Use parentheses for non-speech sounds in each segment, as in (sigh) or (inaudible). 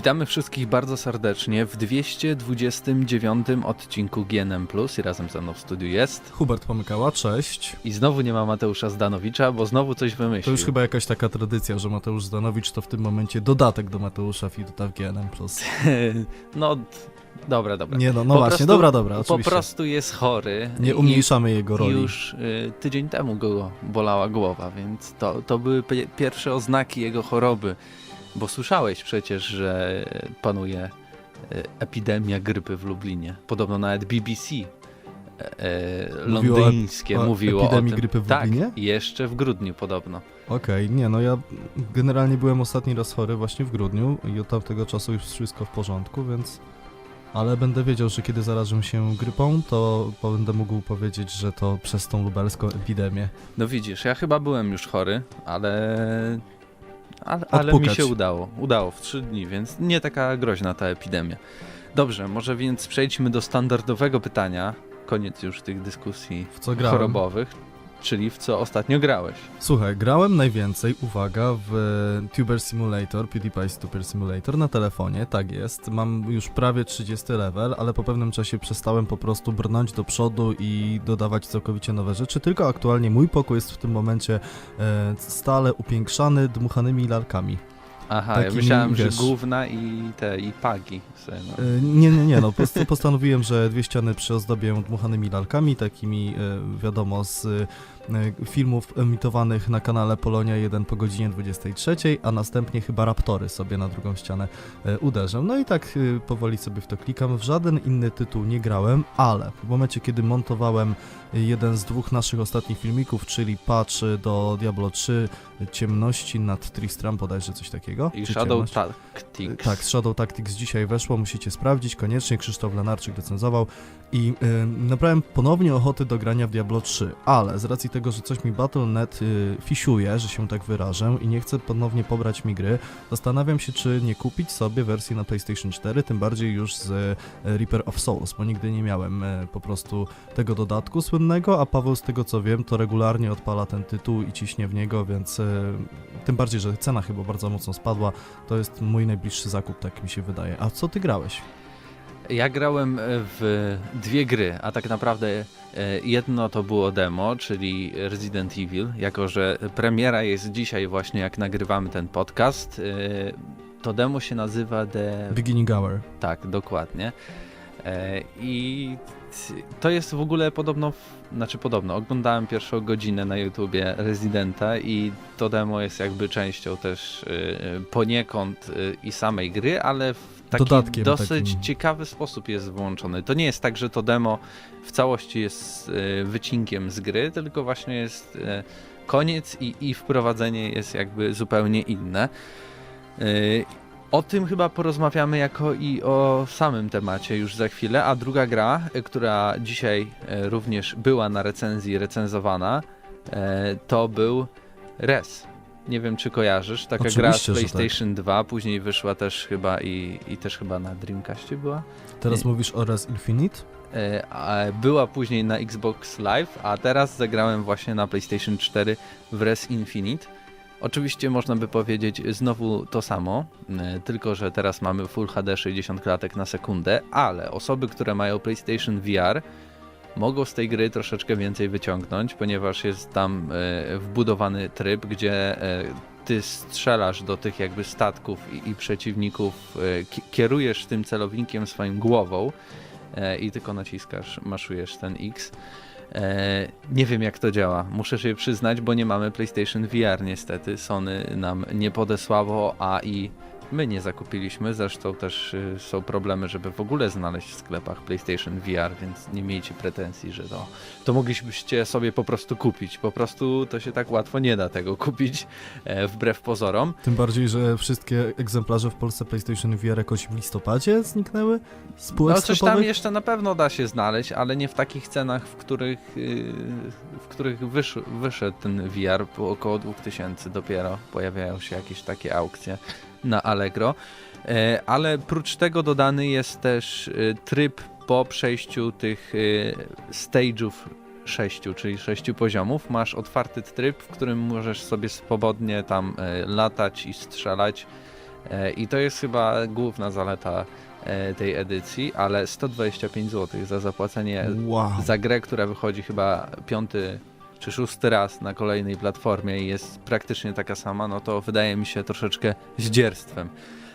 Witamy wszystkich bardzo serdecznie w 229 odcinku GNM+. I razem ze mną w studiu jest. Hubert Pomykała, cześć. I znowu nie ma Mateusza Zdanowicza, bo znowu coś wymyślił. To już chyba jakaś taka tradycja, że Mateusz Zdanowicz to w tym momencie dodatek do Mateusza Fiduta w GNM+. (laughs) no, d- dobra, dobra. Nie no, no Po właśnie, prostu- dobra, dobra, Po oczywiście. prostu jest chory. Nie i- umniejszamy jego I roli. już y, tydzień temu go bolała głowa, więc to, to były pie- pierwsze oznaki jego choroby. Bo słyszałeś przecież, że panuje y, epidemia grypy w Lublinie. Podobno nawet BBC e, e, Mówiło o londyńskie mówiło epidemii o tym. grypy w tak, Lublinie? jeszcze w grudniu podobno. Okej, nie no, ja generalnie byłem ostatni raz chory właśnie w grudniu i od tamtego czasu już wszystko w porządku, więc... Ale będę wiedział, że kiedy zarażę się grypą, to będę mógł powiedzieć, że to przez tą lubelską epidemię. No widzisz, ja chyba byłem już chory, ale... Ale, ale mi się udało. Udało w trzy dni, więc nie taka groźna ta epidemia. Dobrze, może więc przejdźmy do standardowego pytania. Koniec już tych dyskusji chorobowych, czyli w co ostatnio grałeś. Słuchaj, grałem najwięcej, uwaga, w Tuber Simulator, PewDiePie's Tuber Simulator na telefonie, tak jest. Mam już prawie 30 level, ale po pewnym czasie przestałem po prostu brnąć do przodu i dodawać całkowicie nowe rzeczy, tylko aktualnie mój pokój jest w tym momencie e, stale upiększany dmuchanymi lalkami. Aha, ja Takimi, myślałem, wiesz- że główna i te, i pagi. sobie, no. E, Nie, nie, nie, no post- postanowiłem, że dwie ściany przyozdobię dmuchanymi lalkami, takimi e, wiadomo z e, filmów emitowanych na kanale Polonia 1 po godzinie 23, a następnie chyba Raptory sobie na drugą ścianę uderzę. No i tak powoli sobie w to klikam. W żaden inny tytuł nie grałem, ale w momencie kiedy montowałem jeden z dwóch naszych ostatnich filmików, czyli patch do Diablo 3 Ciemności nad Tristram, bodajże coś takiego. I Shadow? Tactics. Tak, Shadow Tactics dzisiaj weszło, musicie sprawdzić koniecznie. Krzysztof Lenarczyk recenzował i y, nabrałem ponownie ochoty do grania w Diablo 3, ale z racji tego, że coś mi Battle.net y, fisiuje, że się tak wyrażę i nie chce ponownie pobrać mi gry, zastanawiam się, czy nie kupić sobie wersji na PlayStation 4, tym bardziej już z y, Reaper of Souls, bo nigdy nie miałem y, po prostu tego dodatku a Paweł z tego co wiem, to regularnie odpala ten tytuł i ciśnie w niego, więc y, tym bardziej, że cena chyba bardzo mocno spadła, to jest mój najbliższy zakup, tak mi się wydaje. A co ty grałeś? Ja grałem e, w dwie gry, a tak naprawdę e, jedno to było demo, czyli Resident Evil, jako że premiera jest dzisiaj właśnie jak nagrywamy ten podcast. e, To demo się nazywa The... Beginning Hour. Tak, dokładnie. E, I to jest w ogóle podobno, znaczy podobno, oglądałem pierwszą godzinę na YouTubie Residenta i to demo jest jakby częścią też e, poniekąd e, i samej gry, ale w taki Dodatkiem dosyć takim. ciekawy sposób jest włączony. To nie jest tak, że to demo w całości jest wycinkiem z gry, tylko właśnie jest koniec i, i wprowadzenie jest jakby zupełnie inne. O tym chyba porozmawiamy jako i o samym temacie już za chwilę, a druga gra, e, która dzisiaj e, również była na recenzji recenzowana, e, to był Res. Nie wiem, czy kojarzysz, taka gra z Oczywiście, tak. PlayStation 2, później wyszła też chyba i, i też chyba na Dreamcastie była. Teraz Nie. mówisz o Res Infinite? Była później na Xbox Live, a teraz zagrałem właśnie na PlayStation 4 w Res Infinite. Oczywiście można by powiedzieć znowu to samo, e, tylko że teraz mamy Full HD 60 klatek na sekundę, ale osoby, które mają PlayStation VR mogą z tej gry troszeczkę więcej wyciągnąć, ponieważ jest tam e, wbudowany tryb, gdzie e, ty strzelasz do tych jakby statków i, przeciwników, ki- kierujesz tym celownikiem swoim głową i tylko naciskasz, maszujesz ten X. E, nie wiem jak to działa, muszę się przyznać, bo nie mamy PlayStation VR niestety. Sony nam nie podesłało, a i my nie zakupiliśmy. Zresztą też y, są problemy, żeby w ogóle znaleźć w sklepach PlayStation VR, więc nie miejcie pretensji, że to, to moglibyście sobie po prostu kupić. Po prostu to się tak łatwo nie da tego kupić, e, wbrew pozorom. Tym bardziej, że wszystkie egzemplarze w Polsce PlayStation VR jakoś w listopadzie zniknęły No coś tam jeszcze na pewno da się znaleźć, ale nie w takich cenach, w których, yy, w których wysz, wyszedł ten VR, po około 2000 dopiero pojawiają się jakieś takie aukcje na Allegro. E, Ale prócz tego dodany jest też y, tryb po przejściu tych y, stage'ów sześciu, czyli sześciu poziomów. Masz otwarty tryb, w którym możesz sobie swobodnie tam e, latać i strzelać E, I to jest chyba główna zaleta e, tej edycji, ale 125 zł za zapłacenie Wow. za grę, która wychodzi chyba piąty czy szósty raz na kolejnej platformie i jest praktycznie taka sama, no to wydaje mi się troszeczkę zdzierstwem.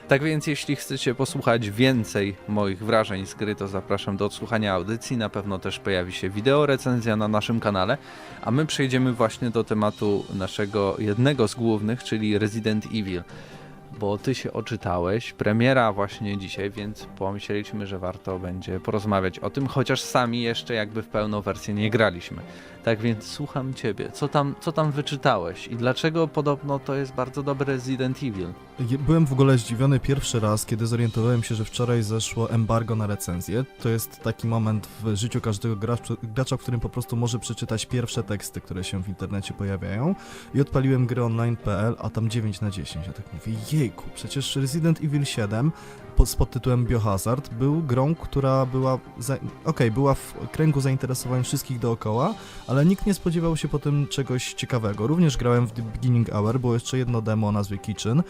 Tak więc jeśli chcecie posłuchać więcej moich wrażeń z gry, to zapraszam do odsłuchania audycji. Na pewno też pojawi się wideo recenzja na naszym kanale, a my przejdziemy właśnie do tematu naszego jednego z głównych, czyli Resident Evil. Bo ty się oczytałeś, premiera właśnie dzisiaj, więc pomyśleliśmy, że warto będzie porozmawiać o tym, chociaż sami jeszcze jakby w pełną wersję nie graliśmy. Tak więc słucham ciebie. Co tam, co tam wyczytałeś i dlaczego podobno to jest bardzo dobry Resident Evil? Byłem w ogóle zdziwiony pierwszy raz, kiedy zorientowałem się, że wczoraj zeszło embargo na recenzję. To jest taki moment w życiu każdego gracza, w którym po prostu może przeczytać pierwsze teksty, które się w internecie pojawiają. I odpaliłem grę online.pl, a tam 9 na 10. Ja tak mówię, jejku, przecież Resident Evil 7 po- z podtytułem Biohazard był grą, która była, okej, była w kręgu zainteresowań wszystkich dookoła, ale nikt nie spodziewał się po tym czegoś ciekawego. Również grałem w The Beginning Hour, było jeszcze jedno demo o nazwie Kitchen.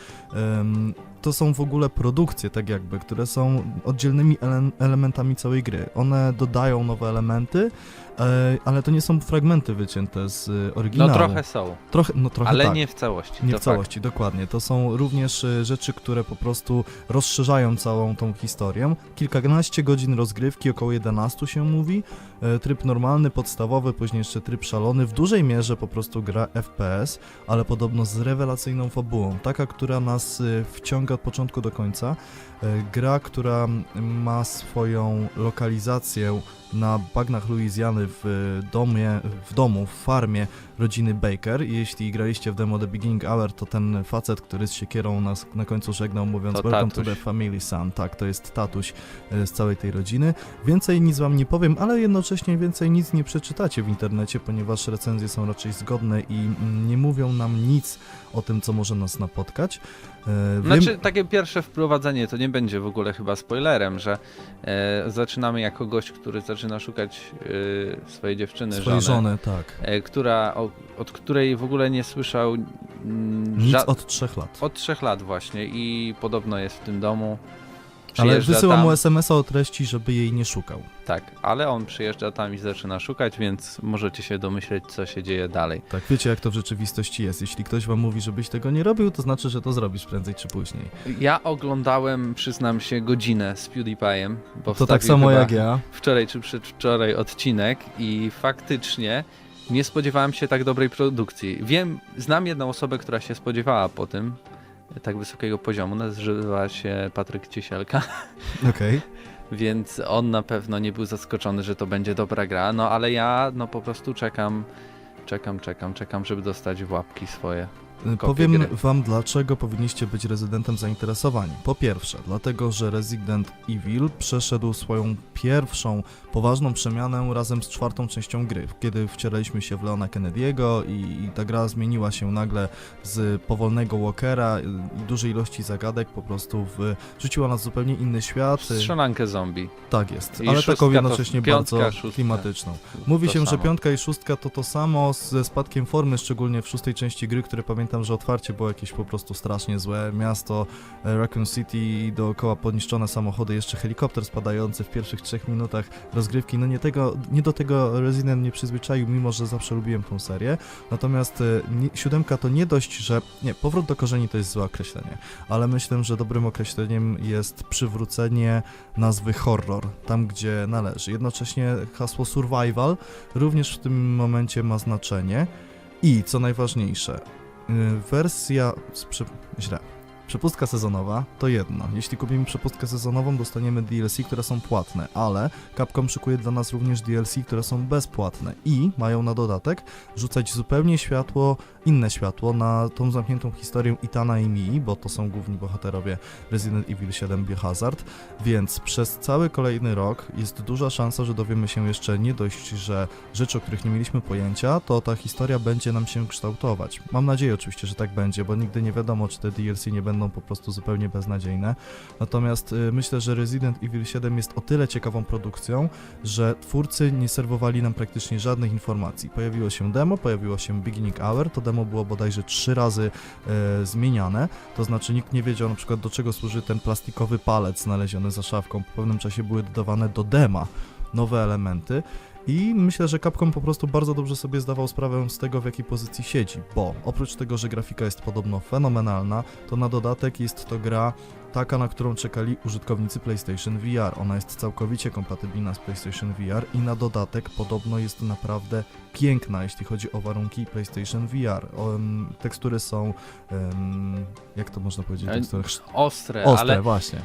Ym, to są w ogóle produkcje, tak jakby, które są oddzielnymi ele elementami całej gry. One dodają nowe elementy, e, ale to nie są fragmenty wycięte z e, oryginału. No trochę są, trochę, no trochę ale tak. nie w całości. Nie w całości, dokładnie. To są również e, rzeczy, które po prostu rozszerzają całą tą historię. Kilkanaście godzin rozgrywki, około 11 się mówi. E, Tryb normalny, podstawowy, później jeszcze tryb szalony. W dużej mierze po prostu gra FPS, ale podobno z rewelacyjną fabułą. Taka, która nas e, wciąga od początku do końca. E, Gra, która ma swoją lokalizację na bagnach Luizjany w domie, w domu, w farmie rodziny Baker. Jeśli graliście w demo The Beginning Hour, to ten facet, który z siekierą nas na końcu żegnał, mówiąc To Welcome to tatuś. the family son. Tak, to jest tatuś e, z całej tej rodziny. Więcej nic wam nie powiem, ale jednocześnie więcej nic nie przeczytacie w internecie, ponieważ recenzje są raczej zgodne i mm, nie mówią nam nic o tym, co może nas napotkać. E, wiem- Znaczy, takie pierwsze wprowadzenie to nie będzie w ogóle chyba spoilerem, że e, zaczynamy jako gość, który zaczyna szukać e, swojej dziewczyny, swojej żony, żony, tak. e, która, o, od której w ogóle nie słyszał Nic ża- od trzech lat. od trzech lat właśnie i podobno jest w tym domu. Ale Przyjeżdża wysyła tam, mu SMS-a o treści, żeby jej nie szukał. Tak, ale on przyjeżdża tam i zaczyna szukać, więc możecie się domyśleć, co się dzieje dalej. Tak, wiecie jak to w rzeczywistości jest. Jeśli ktoś wam mówi, żebyś tego nie robił, to znaczy, że to zrobisz prędzej czy później. Ja oglądałem, przyznam się, godzinę z PewDiePie'em, bo To tak samo jak ja. wczoraj czy przedwczoraj odcinek i faktycznie nie spodziewałem się tak dobrej produkcji. Wiem, znam jedną osobę, która się spodziewała po tym tak wysokiego poziomu, nazywa się Patryk Ciesielka, (laughs) Okej. więc on na pewno nie był zaskoczony, że to będzie dobra gra, no ale ja no po prostu czekam, czekam, czekam, czekam, żeby dostać w łapki swoje. Kopię Powiem gry. wam, dlaczego powinniście być rezydentem zainteresowani. Po pierwsze, dlatego, że Resident Evil przeszedł swoją pierwszą poważną przemianę razem z czwartą częścią gry, kiedy wcielaliśmy się w Leona Kennedy'ego i, i ta gra zmieniła się nagle z powolnego walkera i dużej ilości zagadek po prostu w, rzuciła nas w zupełnie inny świat. Strzelankę zombie. Tak jest, I ale taką to jednocześnie piątka, bardzo szóstka. klimatyczną. Mówi To się, że samo. piątka i szóstka to to samo ze spadkiem formy, szczególnie w szóstej części gry, które pamiętam, że otwarcie było jakieś po prostu strasznie złe. Miasto e, Raccoon City i dookoła poniszczone samochody, jeszcze helikopter spadający w pierwszych trzech minutach rozgrywki. No nie, tego, nie do tego Resident nie przyzwyczaił, mimo że zawsze lubiłem tą serię. Natomiast e, nie, siódemka to nie dość, że... Nie, powrót do korzeni to jest złe określenie, ale myślę, że dobrym określeniem jest przywrócenie nazwy horror, tam gdzie należy. Jednocześnie hasło survival również w tym momencie ma znaczenie. I co najważniejsze, wersja. Sprze... źle. Przepustka sezonowa to jedno. Jeśli kupimy przepustkę sezonową, dostaniemy DLC, które są płatne, ale Capcom szykuje dla nas również DLC, które są bezpłatne i mają na dodatek rzucać zupełnie światło, inne światło na tą zamkniętą historię Itana i Mii, bo to są główni bohaterowie Resident Evil 7 Biohazard, więc przez cały kolejny rok jest duża szansa, że dowiemy się jeszcze nie dość, że rzeczy, o których nie mieliśmy pojęcia, to ta historia będzie nam się kształtować. Mam nadzieję oczywiście, że tak będzie, bo nigdy nie wiadomo, czy te DLC nie będą będą po prostu zupełnie beznadziejne. Natomiast y, myślę, że Resident Evil 7 jest o tyle ciekawą produkcją, że twórcy nie serwowali nam praktycznie żadnych informacji. Pojawiło się demo, pojawiło się Beginning Hour, to demo było bodajże trzy razy e, zmieniane, to znaczy nikt nie wiedział na przykład do czego służy ten plastikowy palec znaleziony za szafką. Po pewnym czasie były dodawane do dema nowe elementy. I myślę, że Capcom po prostu bardzo dobrze sobie zdawał sprawę z tego, w jakiej pozycji siedzi, bo oprócz tego, że grafika jest podobno fenomenalna, to na dodatek jest to gra taka, na którą czekali użytkownicy PlayStation VR. Ona jest całkowicie kompatybilna z PlayStation VR i na dodatek podobno jest naprawdę piękna, jeśli chodzi o warunki PlayStation VR. Em, tekstury są, em, jak to można powiedzieć, E, tekstury Ostre, ostre, ale właśnie.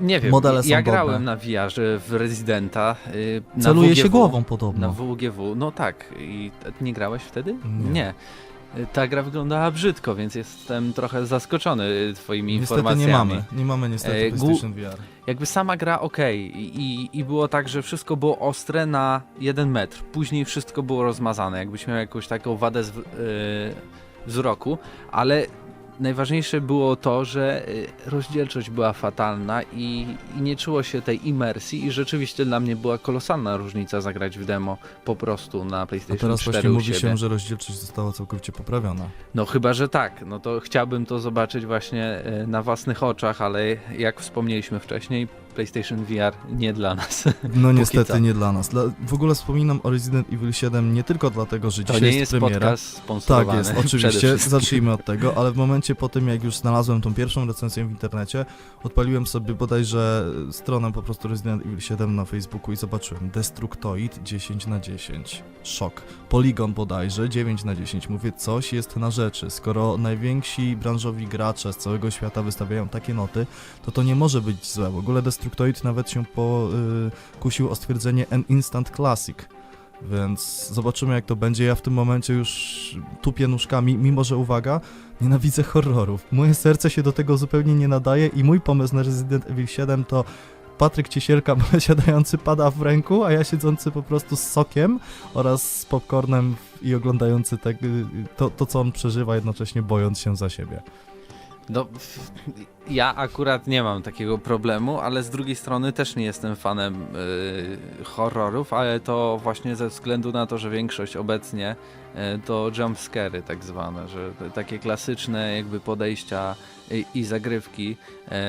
Nie wiem, Modele ja są grałem dobre. na VR w Residenta. y, na Celuje się głową Na podobno. WGW, no tak. I nie grałeś wtedy? Nie. Y, Ta gra wyglądała brzydko, więc jestem trochę zaskoczony y, twoimi Niestety informacjami. nie mamy, nie mamy niestety PlayStation VR. Jakby sama gra ok I, i, i było tak, że wszystko było ostre na jeden metr. Później wszystko było rozmazane, jakbyś miał jakąś taką wadę z, yy, wzroku, ale najważniejsze było to, że y, rozdzielczość była fatalna i, i nie czuło się tej imersji i rzeczywiście dla mnie była kolosalna różnica zagrać w demo po prostu na A PlayStation teraz 4 właśnie mówi się, że rozdzielczość została całkowicie poprawiona. No chyba, że tak. No to chciałbym to zobaczyć właśnie e, na własnych oczach, ale jak wspomnieliśmy wcześniej, PlayStation VR nie dla nas. No (laughs) co. niestety nie dla nas. Dla, w ogóle wspominam o Resident Evil 7 nie tylko dlatego, że To dzisiaj nie jest jest premiera. podcast Tak sponsorowany. jest, (laughs) przede oczywiście, zacznijmy od tego, ale w momencie po tym, jak już znalazłem tą pierwszą recenzję w internecie, odpaliłem sobie bodajże stronę po prostu Resident Evil 7 na Facebooku i zobaczyłem Destructoid 10 na 10. Szok. Polygon bodajże 9 na 10. Mówię, coś jest na rzeczy. Skoro najwięksi branżowi gracze z całego świata wystawiają takie noty, to to nie może być złe. W ogóle Destructoid nawet się pokusił o stwierdzenie an instant classic. Więc zobaczymy jak to będzie. Ja w tym momencie już tupię nóżkami, mimo że uwaga, nienawidzę horrorów. Moje serce się do tego zupełnie nie nadaje i mój pomysł na Resident Evil 7 to Patryk Ciesielka (laughs) siadający pada w ręku, a ja siedzący po prostu z sokiem oraz z popcornem i oglądający te, to, to, co on przeżywa, jednocześnie bojąc się za siebie. No, ja akurat nie mam takiego problemu, ale z drugiej strony też nie jestem fanem y, horrorów, ale to właśnie ze względu na to, że większość obecnie y, to jumpscary tak zwane, że takie klasyczne jakby podejścia i, i zagrywki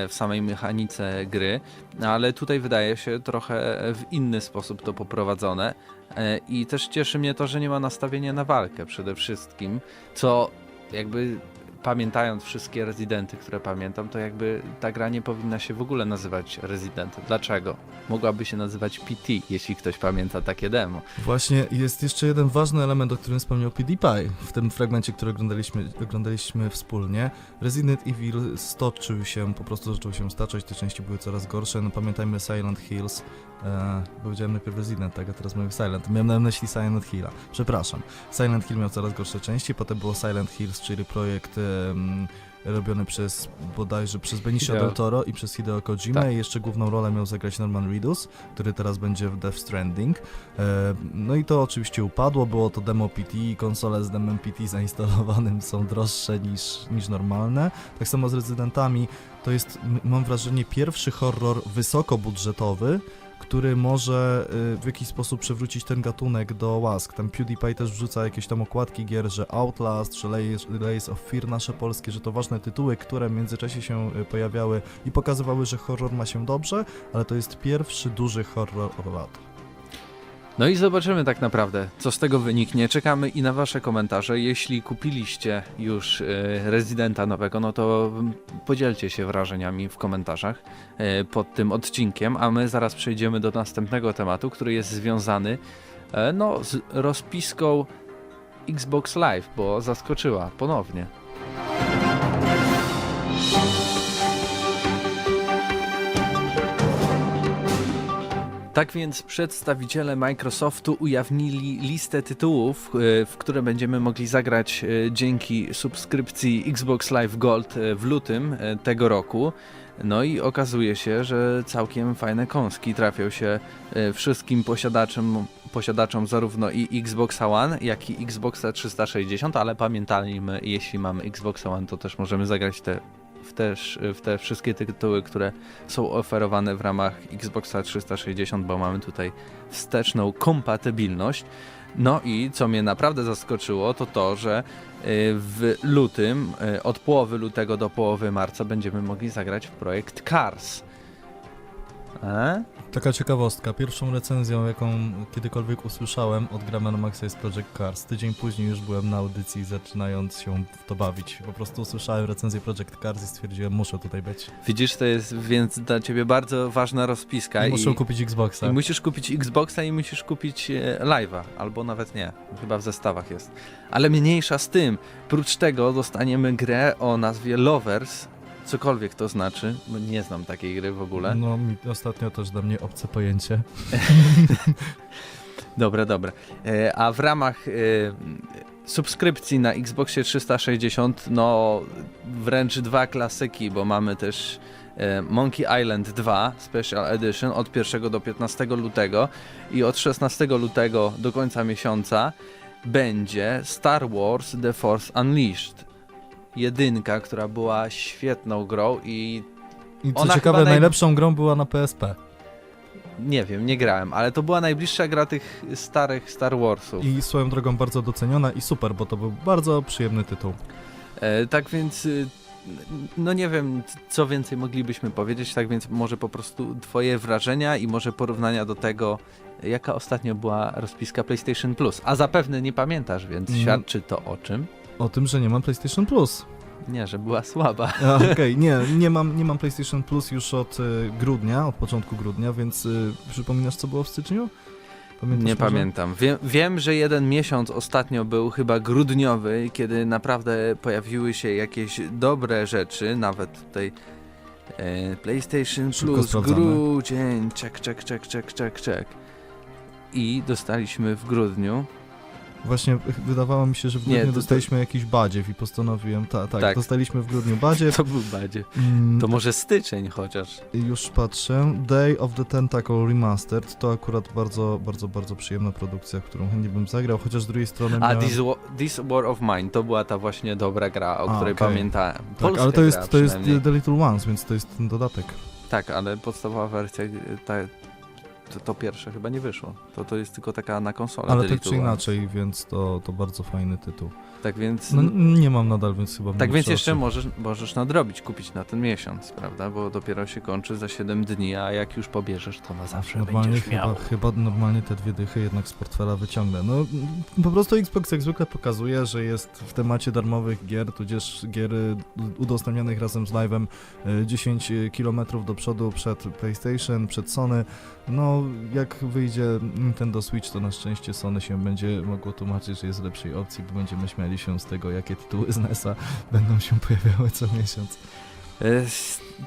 y, w samej mechanice gry, No, ale tutaj wydaje się trochę w inny sposób to poprowadzone y, i też cieszy mnie to, że nie ma nastawienia na walkę przede wszystkim, co jakby pamiętając wszystkie rezydenty, które pamiętam, to jakby ta gra nie powinna się w ogóle nazywać Resident. Dlaczego? Mogłaby się nazywać PT, jeśli ktoś pamięta takie demo. Właśnie jest jeszcze jeden ważny element, o którym wspomniał PewDiePie w tym fragmencie, który oglądaliśmy, oglądaliśmy wspólnie. Resident Evil stoczył się, po prostu zaczął się staczać, te części były coraz gorsze. No pamiętajmy Silent Hills. E, powiedziałem najpierw Resident, tak, a teraz mówię Silent. Miałem na myśli Silent Hilla. Przepraszam. Silent Hill miał coraz gorsze części, potem było Silent Hills, czyli projekt em, robiony przez bodajże przez Benicio Hideo. del Toro i przez Hideo Kojima Tak. i jeszcze główną rolę miał zagrać Norman Reedus, który teraz będzie w Death Stranding. E, No i to oczywiście upadło, było to demo PT, konsole z demem PT zainstalowanym są droższe niż, niż normalne. Tak samo z Residentami, to jest, mam wrażenie, pierwszy horror wysokobudżetowy, który może y, w jakiś sposób przywrócić ten gatunek do łask. Tam PewDiePie też wrzuca jakieś tam okładki gier, że Outlast, że Layers of Fear nasze polskie, że to ważne tytuły, które w międzyczasie się y, pojawiały i pokazywały, że horror ma się dobrze, ale to jest pierwszy duży horror od lat. No i zobaczymy tak naprawdę, co z tego wyniknie. Czekamy i na Wasze komentarze. Jeśli kupiliście już e, Residenta nowego, no to mm, podzielcie się wrażeniami w komentarzach e, pod tym odcinkiem, a my zaraz przejdziemy do następnego tematu, który jest związany e, no, z rozpiską Xbox Live, bo zaskoczyła ponownie. Tak więc przedstawiciele Microsoftu ujawnili listę tytułów, e, w które będziemy mogli zagrać e, dzięki subskrypcji Xbox Live Gold e, w lutym tego roku. No i okazuje się, że całkiem fajne kąski trafią się wszystkim posiadaczom, posiadaczom zarówno i Xboxa One, jak i Xboxa 360, ale pamiętajmy, jeśli mamy Xboxa One, to też możemy zagrać te w, też, w te wszystkie tytuły, które są oferowane w ramach Xboxa 360, bo mamy tutaj wsteczną kompatybilność. No i co mnie naprawdę zaskoczyło, to to, że y, w lutym, y, od połowy lutego do połowy marca będziemy mogli zagrać w projekt Cars. E? Taka ciekawostka. Pierwszą recenzją, jaką kiedykolwiek usłyszałem od Grammar Maxa jest Project Cars. Tydzień później już byłem na audycji, zaczynając się w to bawić. Po prostu usłyszałem recenzję Project Cars i stwierdziłem, muszę tutaj być. Widzisz, to jest więc dla ciebie bardzo ważna rozpiska. I muszę kupić Xboxa. i musisz kupić Xboxa i musisz kupić e, Live'a, albo nawet nie, chyba w zestawach jest. Ale mniejsza z tym, prócz tego dostaniemy grę o nazwie Lovers, cokolwiek to znaczy, bo nie znam takiej gry w ogóle. No, mi ostatnio też dla mnie obce pojęcie. (laughs) Dobra, dobra. E, A w ramach e, subskrypcji na Xboxie 360, no wręcz dwa klasyki, bo mamy też e, Monkey Island 2 Special Edition od 1 do 15 lutego i od 16 lutego do końca miesiąca będzie Star Wars The Force Unleashed. Jedynka, która była świetną grą i I co ciekawe, naj- najlepszą grą była na PSP. nie wiem, nie grałem, ale to była najbliższa gra tych starych Star Warsów. I swoją drogą bardzo doceniona i super, bo to był bardzo przyjemny tytuł. E, tak więc, y, no nie wiem, co więcej moglibyśmy powiedzieć, tak więc może po prostu twoje wrażenia i może porównania do tego, jaka ostatnio była rozpiska PlayStation Plus. A zapewne nie pamiętasz, więc Mm. świadczy to o czym? O tym, że nie mam PlayStation Plus. Nie, że była słaba. Okej, nie, nie mam, nie mam PlayStation Plus już od y, grudnia, od początku grudnia, więc y, przypominasz, co było w styczniu? Pamiętasz nie może? pamiętam. Wiem, wiem, że jeden miesiąc ostatnio był chyba grudniowy, kiedy naprawdę pojawiły się jakieś dobre rzeczy, nawet tutaj e, PlayStation Szybko Plus, sprawdzamy. grudzień, czek, czek, czek, czek, czek, czek. I dostaliśmy w grudniu. Właśnie wydawało mi się, że w Nie, grudniu to- to- dostaliśmy jakiś badziew i postanowiłem, ta, tak, Tak. dostaliśmy w grudniu badziew. (laughs) To był badzie. Mm, To może styczeń chociaż. Już patrzę. Day of the Tentacle Remastered to akurat bardzo, bardzo, bardzo przyjemna produkcja, którą chętnie bym zagrał, chociaż z drugiej strony A miałem... This, Wa- This War of Mine to była ta właśnie dobra gra, o A, której okej. pamiętałem. Tak, Polska ale to jest, to jest. The Little Ones, więc to jest ten dodatek. Tak, ale podstawowa wersja, ta, to, to pierwsze chyba nie wyszło. To, to jest tylko taka na konsolę. Ale tak czy inaczej, więc to, to bardzo fajny tytuł. Tak więc, No nie mam nadal, więc chyba tak więc jeszcze możesz, możesz nadrobić, kupić na ten miesiąc, prawda? Bo dopiero się kończy za 7 dni, a jak już pobierzesz, to na zawsze Normalnie będziesz chyba, miał. chyba normalnie te dwie dychy jednak z portfela wyciągnę. No po prostu Xbox jak zwykle pokazuje, że jest w temacie darmowych gier, tudzież gier udostępnianych razem z live'em y, 10 km do przodu przed PlayStation, przed Sony. No jak wyjdzie Nintendo Switch, to na szczęście Sony się będzie mogło tłumaczyć, że jest lepszej opcji, bo będziemy śmiali się z tego, jakie tytuły z NES-a będą się pojawiały co miesiąc. E,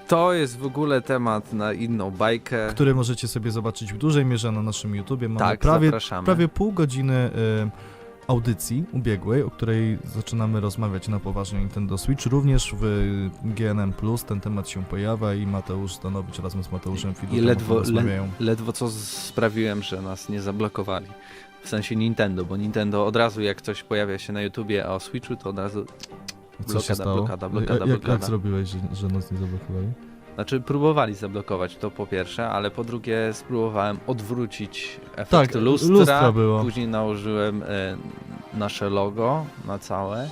To jest w ogóle temat na inną bajkę. Który możecie sobie zobaczyć w dużej mierze na naszym YouTubie. Mamy tak, prawie zapraszamy. prawie pół godziny y, audycji ubiegłej, o której zaczynamy rozmawiać na poważnie Nintendo Switch. Również w GNM Plus ten temat się pojawia i Mateusz Stanowicz razem z Mateuszem Fidutem I ledwo, le, ledwo co sprawiłem, że nas nie zablokowali. W sensie Nintendo, bo Nintendo od razu jak coś pojawia się na YouTubie a o Switchu, to od razu się blokada, stało? blokada, blokada, jak, jak, blokada. zrobiłeś, że, że nas nie zablokowali? Znaczy próbowali zablokować to po pierwsze, ale po drugie spróbowałem odwrócić efekt Tak, lustra, lustra było. później nałożyłem e, nasze logo na całe,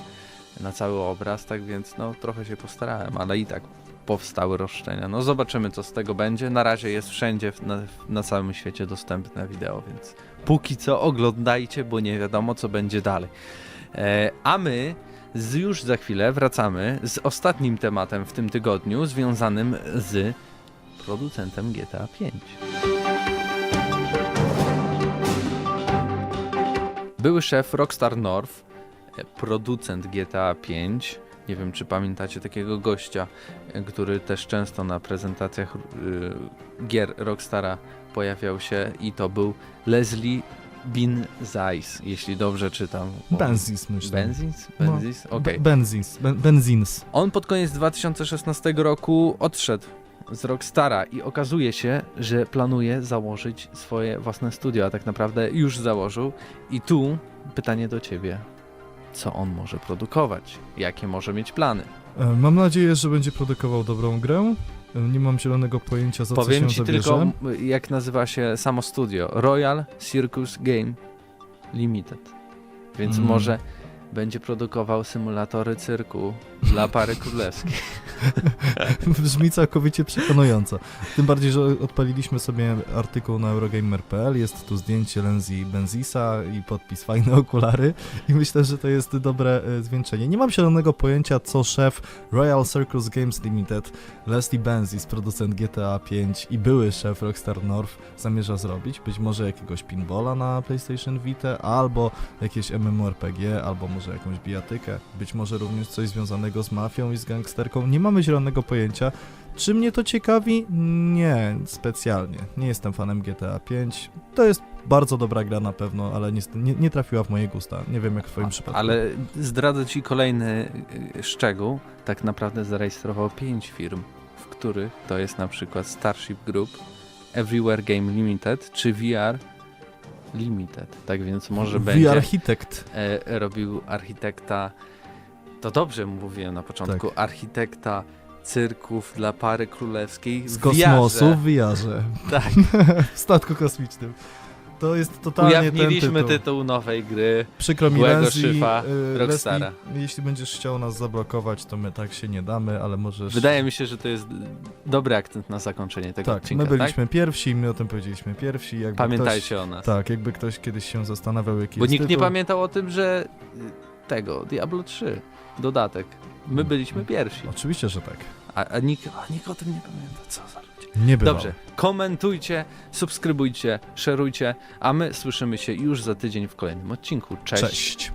na cały obraz, tak więc no trochę się postarałem, ale i tak powstały roszczenia. No zobaczymy co z tego będzie. Na razie jest wszędzie w- na, na całym świecie dostępne wideo, więc póki co oglądajcie, bo nie wiadomo co będzie dalej. E, a my z, już za chwilę wracamy z ostatnim tematem w tym tygodniu, związanym z producentem GTA 5. Były szef Rockstar North, e, producent GTA 5. Nie wiem, czy pamiętacie takiego gościa, e, który też często na prezentacjach y, gier Rockstara pojawiał się i to był Leslie Bin Zeiss, jeśli dobrze czytam. Benzis myślę. Benzins? No. Benzis? Okej. Be- Benzins. Ben- Benzins. On pod koniec 2016 roku odszedł z Rockstara i okazuje się, że planuje założyć swoje własne studio, a tak naprawdę już założył. I tu pytanie do ciebie. Co on może produkować? Jakie może mieć plany? E, Mam nadzieję, że będzie produkował dobrą grę. E, Nie mam zielonego pojęcia, za Powiem co ci się zabierze. tylko, jak nazywa się samo studio. Royal Circus Game Limited. Więc Mm. może będzie produkował symulatory cyrku dla pary królewskiej. (laughs) (laughs) Brzmi całkowicie przekonująco. Tym bardziej, że odpaliliśmy sobie artykuł na Eurogamer.pl, jest tu zdjęcie Lenzi Benzisa i podpis fajne okulary i myślę, że to jest dobre e, zwieńczenie. Nie mam zielonego pojęcia, co szef Royal Circus Games Limited, Leslie Benzis, producent GTA 5 i były szef Rockstar North zamierza zrobić. Być może jakiegoś pinballa na PlayStation Vita, albo jakieś MMORPG, albo może jakąś bijatykę. Być może również coś związanego z mafią i z gangsterką. Nie mamy zielonego pojęcia. Czy mnie to ciekawi? Nie, specjalnie. Nie jestem fanem GTA 5. To jest bardzo dobra gra na pewno, ale nie, nie trafiła w moje gusta. Nie wiem jak w twoim przypadku. Ale zdradzę ci kolejny y, szczegół. Tak naprawdę zarejestrował pięć firm, w których to jest na przykład Starship Group, Everywhere Game Limited czy VR Limited. Tak więc może będzie VR Architect. e, robił architekta, to dobrze mówiłem na początku, Tak. architekta cyrków dla pary królewskiej Z kosmosu w VR-ze. (laughs) Tak, w statku kosmicznym. To jest totalnie ten ujawniliśmy tytuł. tytuł nowej gry. Przykro mi, byłego Lenzi, szyfa y, Rockstara. Leslie, jeśli będziesz chciał nas zablokować, to my tak się nie damy, ale możesz... Wydaje mi się, że to jest dobry akcent na zakończenie tego Tak, odcinka, my byliśmy pierwsi, my o tym powiedzieliśmy pierwsi. Jakby tak? Pamiętajcie Ktoś, o nas. tak, jakby ktoś kiedyś się zastanawiał, jaki Bo nikt nie tytuł. pamiętał o tym, że y, tego, Diablo 3, dodatek. My byliśmy pierwsi, Oczywiście, że tak. a, a, nikt, a nikt o tym nie pamięta. Co za ludzie. Nie było. Dobrze, komentujcie, subskrybujcie, szerujcie, a my słyszymy się już za tydzień w kolejnym odcinku. Cześć. Cześć.